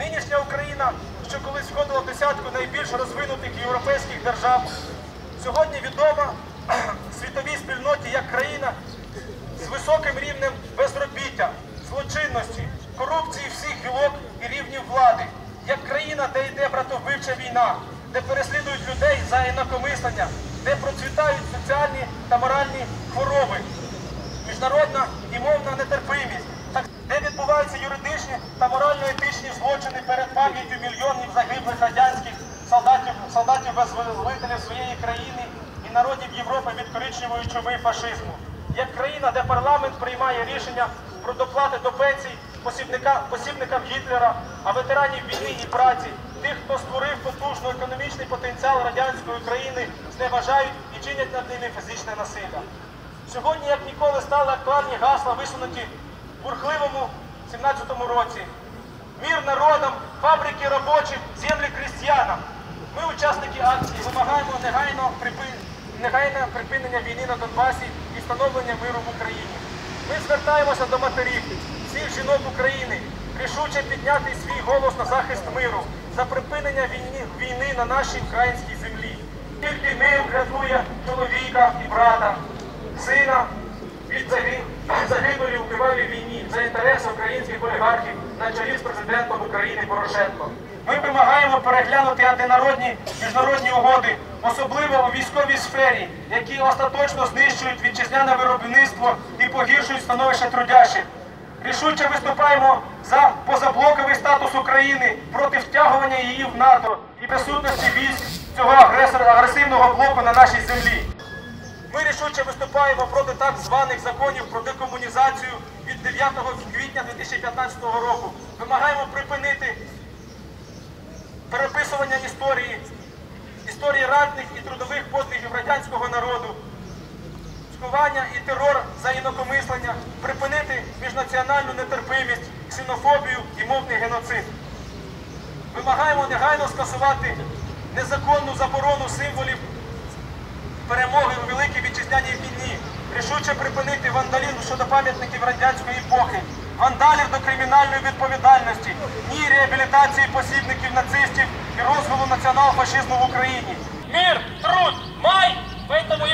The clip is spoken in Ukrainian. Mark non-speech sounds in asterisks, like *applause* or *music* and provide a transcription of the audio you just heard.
Нинішня Україна, що колись входила в десятку найбільш розвинутих європейських держав, сьогодні відома *clears throat* світовій спільноті як країна з високим рівнем безробіття, злочинності, корупції всіх гілок і рівнів влади, як країна, де йде братовбивча війна, де переслідують людей за інакомислення, де процвітають соціальні та моральні хвороби, міжнародна і мовна солдатів визволителів своєї країни і народів Європи від коричневої чуми фашизму. Як країна, де парламент приймає рішення про доплати до пенсій посібника, посібникам Гітлера, а ветеранів війни і праці, тих, хто створив потужний економічний потенціал радянської країни, зневажають і чинять над ними фізичне насилля. Сьогодні, як ніколи, стали актуальні гасла, висунуті в бурхливому 17-му році. Мір народам, фабрики робочих, землі крістіянам. Учасники акції, вимагаємо негайно негайне припинення війни на Донбасі і встановлення миру в Україні. Ми звертаємося до матерів, всіх жінок України, рішуче підняти свій голос на захист миру, за припинення війни, війни на нашій українській землі. Тільки мир врятує чоловіка і брата, сина від заги- загибелі у кривавій війні за інтереси українських олігархів на чолі з президентом України Порошенко. Ми вимагаємо переглянути антинародні міжнародні угоди, особливо у військовій сфері, які остаточно знищують вітчизняне виробництво і погіршують становище трудящих. Рішуче виступаємо за позаблоковий статус України проти втягування її в НАТО і присутності військ цього агресивного блоку на нашій землі. Ми рішуче виступаємо проти так званих законів про декомунізацію від 9 квітня 2015 року. Вимагаємо припинити переписування історії, історії ратних і трудових подвигів радянського народу, скування і терор за інакомислення, припинити міжнаціональну нетерпимість, ксенофобію і мовний геноцид. Вимагаємо негайно скасувати незаконну заборону символів перемоги у Вітчизняній війні, рішуче припинити вандалізм щодо пам'ятників радянської епохи, вандалів до кримінальної відповідальності, ні реабілітації посібників нацистів і розвилу націонал-фашизму в Україні. Мир, труд, май! Поэтому